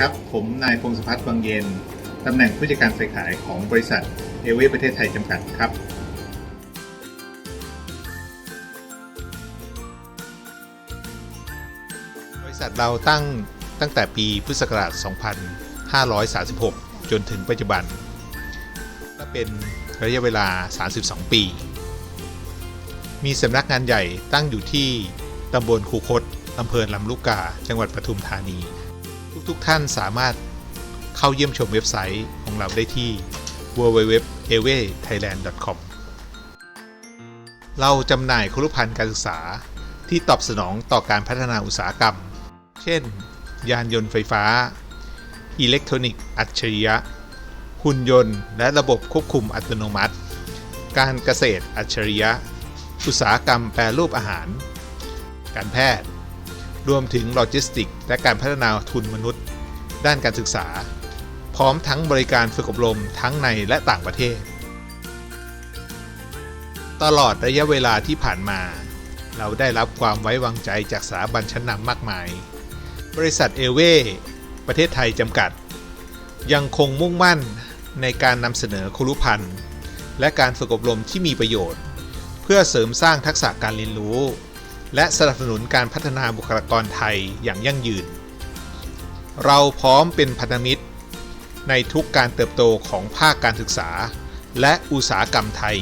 ครับ ผมนายพงศพัฒน์วังเย็น ตำแหน่งผู้จัดการฝ่ายขายของบริษัทเอเวประเทศไทยจำกัดครับ บริษัทเราตั้งตั้งแต่ปีพุทธศักราช 2536 จนถึงปัจจุบัน ก็เป็นระยะเวลา 32 ปี มีสำนักงานใหญ่ตั้งอยู่ที่ตำบลคูคตอำเภอลำลูกกา จังหวัดปทุมธานี ทุกๆทท่านสามารถเข้าเยี่ยมชมเว็บไซต์ของเราได้ที่ www.awaythailand.com เราจำหน่ายครุภัณฑ์การศึกษาที่ตอบสนองต่อการพัฒนาอุตสาหกรรม เช่น ยานยนต์ไฟฟ้า อิเล็กทรอนิกส์อัจฉริยะ หุ่นยนต์ และระบบควบคุมอัตโนมัติ การเกษตรอัจฉริยะ อุตสาหกรรมแปรรูปอาหาร การแพทย์ รวมถึงโลจิสติกส์และการพัฒนาทุนมนุษย์ ด้านการศึกษา พร้อมทั้งบริการฝึกอบรมทั้งในและต่างประเทศ ตลอดระยะเวลาที่ผ่านมา เราได้รับความไว้วางใจจากสถาบันชั้นนำมากมาย บริษัทเอเวประเทศไทยจำกัด ยังคงมุ่งมั่นในการนำเสนอครุพันธ์และการฝึกอบรมที่มีประโยชน์ เพื่อเสริมสร้างทักษะการเรียนรู้ และสนับสนุนการพัฒนาบุคลากรไทยอย่างยั่งยืน เราพร้อมเป็นพันธมิตร ในทุกการเติบโตของภาคการศึกษา และอุตสาหกรรมไทย